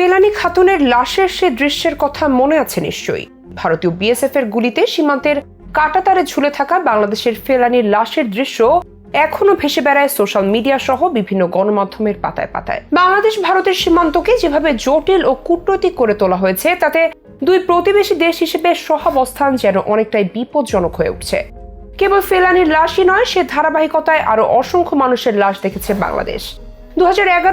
ফেলানি খাতুনের লাশের সে দৃশ্যের কথা মনে আছে নিশ্চয়ই। ভারতীয় বিএসএফ এর গুলিতে সীমান্তের কাটাতারে ঝুলে থাকা বাংলাদেশের ফেলানির লাশের দৃশ্য এখনও ভেসে বেড়ায় সোশ্যাল মিডিয়া সহ বিভিন্ন গণমাধ্যমের পাতায় পাতায়। বাংলাদেশ ভারতের সীমান্তকে যেভাবে জটিল ও কূটনৈতিক করে তোলা হয়েছে, তাতে দুই প্রতিবেশী দেশ হিসেবে সহাবস্থান যেন অনেকটাই বিপজ্জনক হয়ে উঠছে। কেবল ফেলানির লাশই নয়, সে ধারাবাহিকতায় আরও অসংখ্য মানুষের লাশ দেখেছে বাংলাদেশ। দু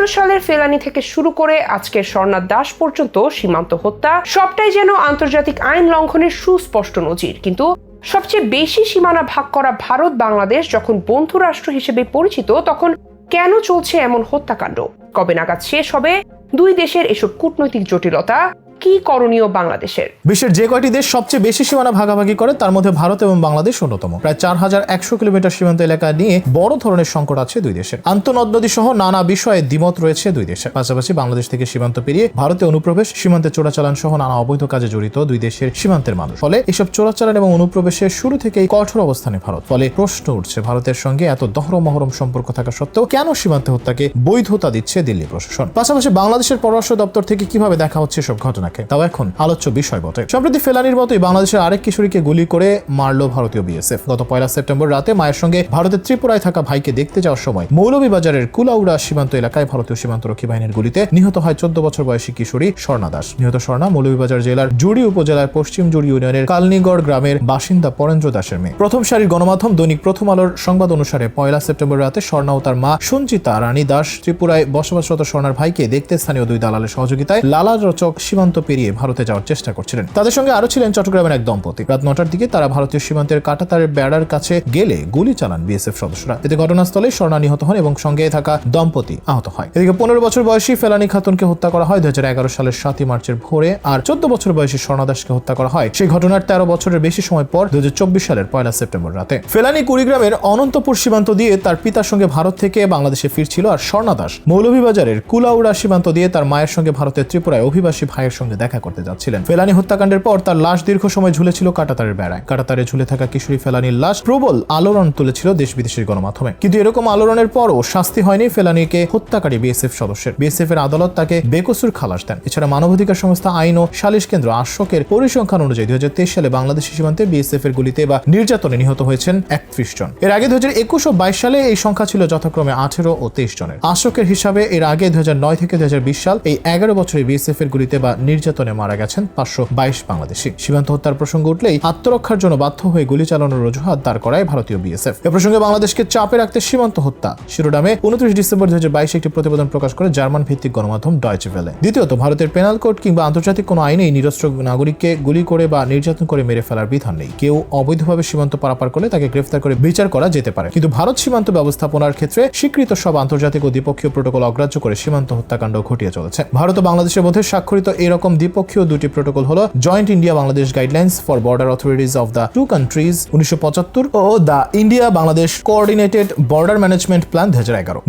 সালের ফেলানি থেকে শুরু করে আজকের স্বর্ণা দাস পর্যন্ত সীমান্ত হত্যা, সবটাই যেন আন্তর্জাতিক আইন লঙ্ঘনের সুস্পষ্ট নজির। কিন্তু সবচেয়ে বেশি সীমানা ভাগ করা ভারত, বাংলাদেশ যখন বন্ধু রাষ্ট্র হিসেবে পরিচিত, তখন কেন চলছে এমন হত্যাকাণ্ড? কবে নাগাদ শেষ হবে? দুই দেশের এসব কূটনৈতিক জটিলতা কি করণীয় বাংলাদেশের? বিশ্বের যে কয়টি দেশ সবচেয়ে বেশি সীমানা ভাগাভাগি করে, তার মধ্যে ভারত এবং বাংলাদেশ অন্যতম। প্রায় চার হাজার একশো কিলোমিটার সীমান্ত এলাকা নিয়ে বড় ধরনের সংকট আছে দুই দেশের। আন্তনদ নদী সহ নানা বিষয়ে দ্বিমত রয়েছে দুই দেশের। পাশাপাশি বাংলাদেশ থেকে সীমান্ত পেরিয়ে ভারতে অনুপ্রবেশ, সীমান্তে চোরাচালান সহ নানা অবৈধ কাজে জড়িত দুই দেশের সীমান্তের মানুষ। ফলে এসব চোরাচালান এবং অনুপ্রবেশের শুরু থেকেই কঠোর অবস্থানে ভারত। ফলে প্রশ্ন উঠছে, ভারতের সঙ্গে এত দহরম মহরম সম্পর্ক থাকা সত্ত্বেও কেন সীমান্তে হত্যাকে বৈধতা দিচ্ছে দিল্লি প্রশাসন? পাশাপাশি বাংলাদেশের পররাষ্ট্র দপ্তর থেকে কীভাবে দেখা হচ্ছে সব ঘটনাকে? তাও এখন আলোচ্য বিষয় বটে। সম্প্রতি ফেলানির মতোই বাংলাদেশের আরেক কিশোরীকে গুলি করে মারল ভারতীয় বিএসএফ গত পয়লা সেপ্টেম্বর রাতে মায়ের সঙ্গে ভারতের ত্রিপুরায় থাকা ভাইকে দেখতে যাওয়ার সময় মৌলভীবাজারের কুলাউড়া সীমান্ত এলাকায় ভারতীয় সীমান্তরক্ষী বাহিনীর গুলিতে নিহত হয় চোদ্দ বছর বয়সী কিশোরী স্বর্ণা দাস। নিহত স্বর্ণা মৌলভীবাজার জেলার জুড়ি উপজেলার পশ্চিম জুড়ি ইউনিয়নের কালনিগড় গ্রামের বাসিন্দা পরেন্দ্র দাসের মেয়ে। প্রথম সারির গণমাধ্যম দৈনিক প্রথম আলোর সংবাদ অনুসারে পয়লা সেপ্টেম্বর রাতে স্বর্ণা ও তার মা সঞ্চিতা রানী দাস ত্রিপুরায় বসবাসরত স্বর্ণার ভাইকে দেখতে স্থানীয় দুই দালালের সহযোগিতায় লালা রচক সীমান্ত পেরিয়ে ভারতে যাওয়ার চেষ্টা করছিলেন। তাদের সঙ্গে আরও ছিলেন চট্টগ্রামের এক দম্পতি। রাত নটার দিকে তারা ভারতীয় সীমান্তের কাটাতারের বেড়ার কাছে গেলে গুলি চালান বিএসএফ সদস্যরা। এতে ঘটনাস্থলে স্বর্ণা নিহত হন এবং সঙ্গে থাকা দম্পতি আহত হয়। এদিকে পনেরো বছর বয়সী ফেলানি খাতুনকে হত্যা করা হয় দুই হাজার এগারো সালের সাতই মার্চের ভোরে আর চোদ্দ বছর বয়সী স্বর্ণা দাসকে হত্যা করা হয় সেই ঘটনার তেরো বছরের বেশি সময় পর দু হাজার চব্বিশ সালের পয়লা সেপ্টেম্বর রাতে। ফেলানি কুড়িগ্রামের অনন্তপুর সীমান্ত দিয়ে তার পিতার সঙ্গে ভারত থেকে বাংলাদেশে ফিরছিল আর স্বর্ণা দাস মৌলভীবাজারের কুলাউড়া সীমান্ত দিয়ে তার মায়ের সঙ্গে ভারতের ত্রিপুরায় অভিবাসী ভাইয়ের সঙ্গে দেখা করতে যাচ্ছিলেন। ফেলানি হত্যাকাণ্ডের পর তার লাশ দীর্ঘ সময় ঝুলেছিল কাটাতারের বেড়ায়। কাটাতারে ঝুলে থাকা কিশোরী ফেলানির লাশ প্রবল আলোড়ন তুলেছিল দেশ বিদেশের গণমাধ্যমে। কিন্তু এরকম আলোড়নের পরও শাস্তি হয়নি ফেলানিকে হত্যাকারী বিএসএফ সদস্যের। বিএসএফ এর আদালত তাকে বেকসুর খালাস দেন। এছাড়া মানবাধিকার সংস্থা আইন ও সালিশ কেন্দ্র আশোকের পরিসংখ্যান অনুযায়ী দু হাজার তেইশ সালে বাংলাদেশের সীমান্তে বিএসএফ এর গুলিতে বা নির্যাতনে নিহত হয়েছেন একত্রিশ জন। এর আগে দুই হাজার একুশ ও বাইশ সালে এই সংখ্যা ছিল যথাক্রমে আঠেরো ও তেইশ জনের। আশোকের হিসাবে এর আগে দুই হাজার নয় থেকে দু হাজার বিশ সাল এই এগারো বছরে বিএসএফ এর গুলিতে বা নির্যাতনে মারা গেছেন পাঁচশো বাইশ বাংলাদেশি। সীমান্ত হত্যার প্রসঙ্গ উঠলেই আত্মরক্ষার জন্য বাধ্য হয়ে গুলি চালানোর অজুহাত দাঁড় করায় ভারতীয় বিএসএফ। এ প্রসঙ্গে বাংলাদেশকে চাপে রাখতে সীমান্ত হত্যা। শিরোনামে উনত্রিশ ডিসেম্বর দুই একটি প্রতিবেদন প্রকাশ করে জার্মান ভিত্তিক গণমাধ্যম ডয়চে ভেলে দ্বিতীয়ত, ভারতের পেনাল কোড কিংবা আন্তর্জাতিক কোনো আইনেই নিরস্ত্র নাগরিককে গুলি করে বা নির্যাতন করে মেরে ফেলার বিধান নেই। কেউ অবৈধভাবে সীমান্ত পারাপার করলে তাকে গ্রেফতার করে বিচার করা যেতে পারে। কিন্তু ভারত সীমান্ত ব্যবস্থাপনার ক্ষেত্রে স্বীকৃত সব আন্তর্জাতিক ও দ্বিপক্ষীয় প্রোটোকল অগ্রাহ্য করে সীমান্ত হত্যাকাণ্ড ঘটিয়ে চলেছে। ভারত ও বাংলাদেশের মধ্যে স্বাক্ষরিত এরকম দ্বিপক্ষীয় দুটি প্রোটোকল হলো joint India Bangladesh guidelines for border authorities of the two countries উনিশশো ও the India Bangladesh coordinated border management plan দু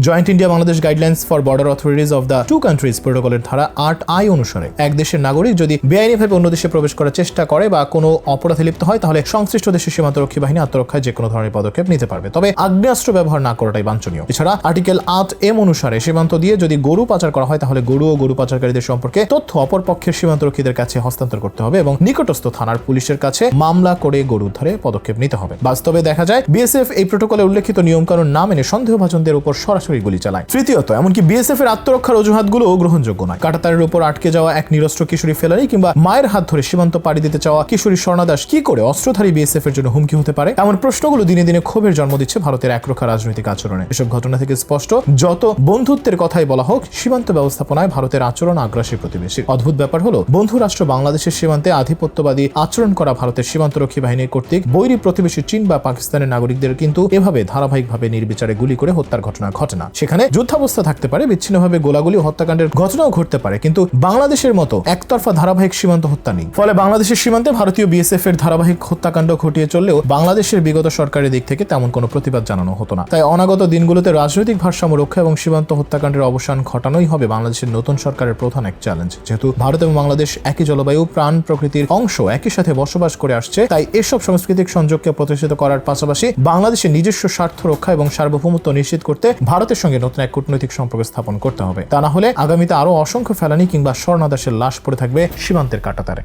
joint India Bangladesh guidelines for border authorities of the two countries প্রোটোকলের ধারা আট আই অনুসারে এক দেশের নাগরিক যদি বেআইনিভাবে অন্য দেশে প্রবেশ করার চেষ্টা করে বা কোনো অপরাধে লিপ্ত হয়, তাহলে সংশ্লিষ্ট দেশের সীমান্তরক্ষী বাহিনী আত্মরক্ষায় যে কোনো ধরনের পদক্ষেপ নিতে পারবে। তবে আগ্নেয়াস্ত্র ব্যবহার না করাটাই বাঞ্ছনীয়। এছাড়া আর্টিকেল আট এম অনুসারে সীমান্ত দিয়ে যদি গরু পাচার করা হয়, তাহলে গরু ও গরু পাচারকারীদের সম্পর্কে তথ্য অপর পক্ষের সীমান্তরক্ষীদের কাছে হস্তান্তর করতে হবে এবং নিকটস্থ থানার পুলিশের কাছে মামলা করে গরু উদ্ধারে পদক্ষেপ নিতে হবে। বাস্তবে দেখা যায়, বিএসএফ এই প্রোটোকলে উল্লেখিত নিয়মকানুন না মেনে সন্দেহভাজনদের উপর সরাসরি গুলি চালায়। তৃতীয়ত, এমনকি বিএসএফ এর আত্মরক্ষার অজুহাতগুলো গ্রহণযোগ্য নয়। কাটাতারের উপর আটকে যাওয়া এক নিরস্ত্র কিশোরী ফেলানি কিংবা মায়ের হাত ধরে সীমান্ত পাড়ি দিতে চাওয়া কিশোরী স্বর্ণাদাস কি করে অস্ত্রধারী বিএসএফ এর জন্য হুমকি হতে পারে? এমন প্রশ্নগুলো দিনে দিনে ক্ষোভের জন্ম দিচ্ছে ভারতের একরক্ষা রাজনৈতিক আচরণে। এসব ঘটনা থেকে স্পষ্ট, যত বন্ধুত্বের কথাই বলা হোক, সীমান্ত ব্যবস্থাপনায় ভারতের আচরণ আগ্রাসী প্রতিবেশী। অদ্ভুত ব্যাপার হলো বন্ধু রাষ্ট্র বাংলাদেশের সীমান্তে আধিপত্যবাদী আচরণ করা ভারতের সীমান্তরক্ষী বাহিনীর কর্তৃক বৈরী প্রতিবেশী চীন বা পাকিস্তানের নাগরিকদের কিন্তু এভাবে ধারাবাহিকভাবে নির্বিচারে গুলি করে হত্যার ঘটনা ঘটে না। সেখানে যুদ্ধাবস্থা থাকতে পারে, বিচ্ছিন্নভাবে গোলাগুলি হত্যাকাণ্ডের ঘটনাও ঘটতে পারে, কিন্তু বাংলাদেশের মতো একতরফা ধারাবাহিক সীমান্ত হত্যা নেই। ফলে বাংলাদেশের সীমান্তে ভারতীয় বিএসএফ এর ধারাবাহিক হত্যাকাণ্ড ঘটিয়ে চললেও বাংলাদেশের বিগত সরকারের দিক থেকে তেমন কোনো প্রতিবাদ জানানো হতো না। তাই অনাগত দিনগুলোতে রাজনৈতিক ভারসাম্য রক্ষা এবং সীমান্ত হত্যাকাণ্ডের অবসান ঘটানোই হবে বাংলাদেশের নতুন সরকারের প্রধান এক চ্যালেঞ্জ যেহেতু ভারত এবং বাংলাদেশ একই জলবায়ু, প্রাণ প্রকৃতির অংশ একই সাথে বসবাস করে আসছে, তাই এসব সাংস্কৃতিক সংযোগকে প্রতিষ্ঠিত করার পাশাপাশি বাংলাদেশের নিজস্ব স্বার্থ রক্ষা এবং সার্বভৌমত্ব নিশ্চিত করতে ভারতের সঙ্গে নতুন এক কূটনৈতিক সম্পর্ক স্থাপন করতে হবে। তা না হলে আগামীতে আরও অসংখ্য ফেলানি কিংবা স্বর্ণাদাসের লাশ পড়ে থাকবে সীমান্তের কাটাতারে।